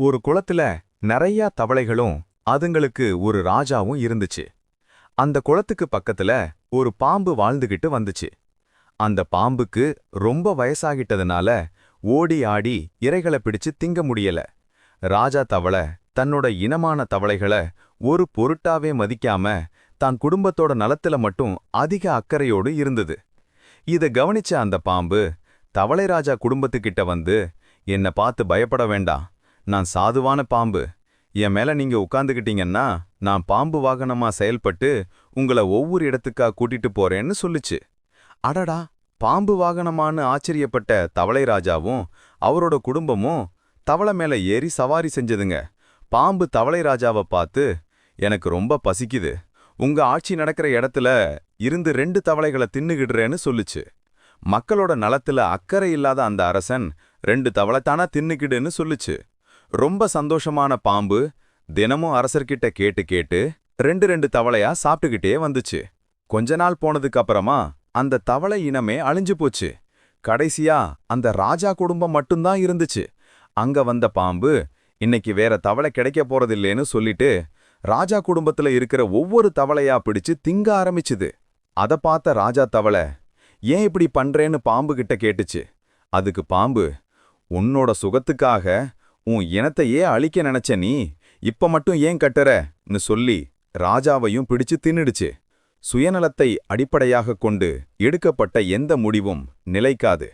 ஒரு குளத்துல நிறைய தவளைகளும் அதுங்களுக்கு ஒரு ராஜாவும் இருந்துச்சு. அந்த குளத்துக்கு பக்கத்துல ஒரு பாம்பு வாழ்ந்துகிட்டு வந்துச்சு. அந்த பாம்புக்கு ரொம்ப வயசாகிட்டதுனால ஓடி ஆடி இறைகளை பிடிச்சு திங்க முடியல. ராஜா தவளை தன்னோட இனமான தவளைகளை ஒரு பொருட்டாவே மதிக்காம தான் குடும்பத்தோட நலத்துல மட்டும் அதிக அக்கறையோடு இருந்தது. இத கவனிச்ச அந்த பாம்பு தவளை ராஜா குடும்பத்துக்கிட்ட வந்து என்ன பார்த்து பயப்பட வேண்டாம். நான் சாதுவான பாம்பு. என் மேல நீங்க உட்காந்துக்கிட்டீங்கன்னா நான் பாம்பு வாகனமா செயல்பட்டு உங்கள ஒவ்வொரு இடத்துக்கா கூட்டிட்டு போறேன்னு சொல்லுச்சு. அடடா பாம்பு வாகனமான்னு ஆச்சரியப்பட்ட தவளை ராஜாவும் அவரோட குடும்பமும் தவளை மேல ஏறி சவாரி செஞ்சதுங்க. பாம்பு தவளை ராஜாவை பார்த்து எனக்கு ரொம்ப பசிக்குது. உங்க ஆட்சி நடக்கிற இடத்துல இருந்து ரெண்டு தவளைகளை தின்னுகிடுறேன்னு சொல்லுச்சு. மக்களோட நலத்துல அக்கறை இல்லாத அந்த அரசன் ரெண்டு தவளைத்தானா தின்னுக்கிடுன்னு சொல்லுச்சு. ரொம்ப சந்தோஷமான பாம்பு தினமும் அரசர்கிட்ட கேட்டு கேட்டு ரெண்டு ரெண்டு தவளையா சாப்பிட்டுக்கிட்டே வந்துச்சு. கொஞ்ச நாள் போனதுக்கு அப்புறமா அந்த தவளை இனமே அழிஞ்சு போச்சு. கடைசியா அந்த ராஜா குடும்பம் மட்டும்தான் இருந்துச்சு. அங்க வந்த பாம்பு இன்னைக்கு வேற தவளை கிடைக்க போறதில்லேன்னு சொல்லிட்டு ராஜா குடும்பத்துல இருக்கிற ஒவ்வொரு தவளையா பிடிச்சு திங்க ஆரம்பிச்சுது. அத பார்த்த ராஜா தவளை ஏன் இப்படி பண்றேன்னு பாம்பு கிட்ட கேட்டுச்சு. அதுக்கு பாம்பு உன்னோட சுகத்துக்காக உன் இனத்தையே அழிக்க நினைச்ச நீ இப்ப மட்டும் ஏன் கட்டுறன்னு சொல்லி ராஜாவையும் பிடிச்சு தின்னுடுச்சு. சுயநலத்தை அடிப்படையாகக் கொண்டு எடுக்கப்பட்ட எந்த முடிவும் நிலைக்காது.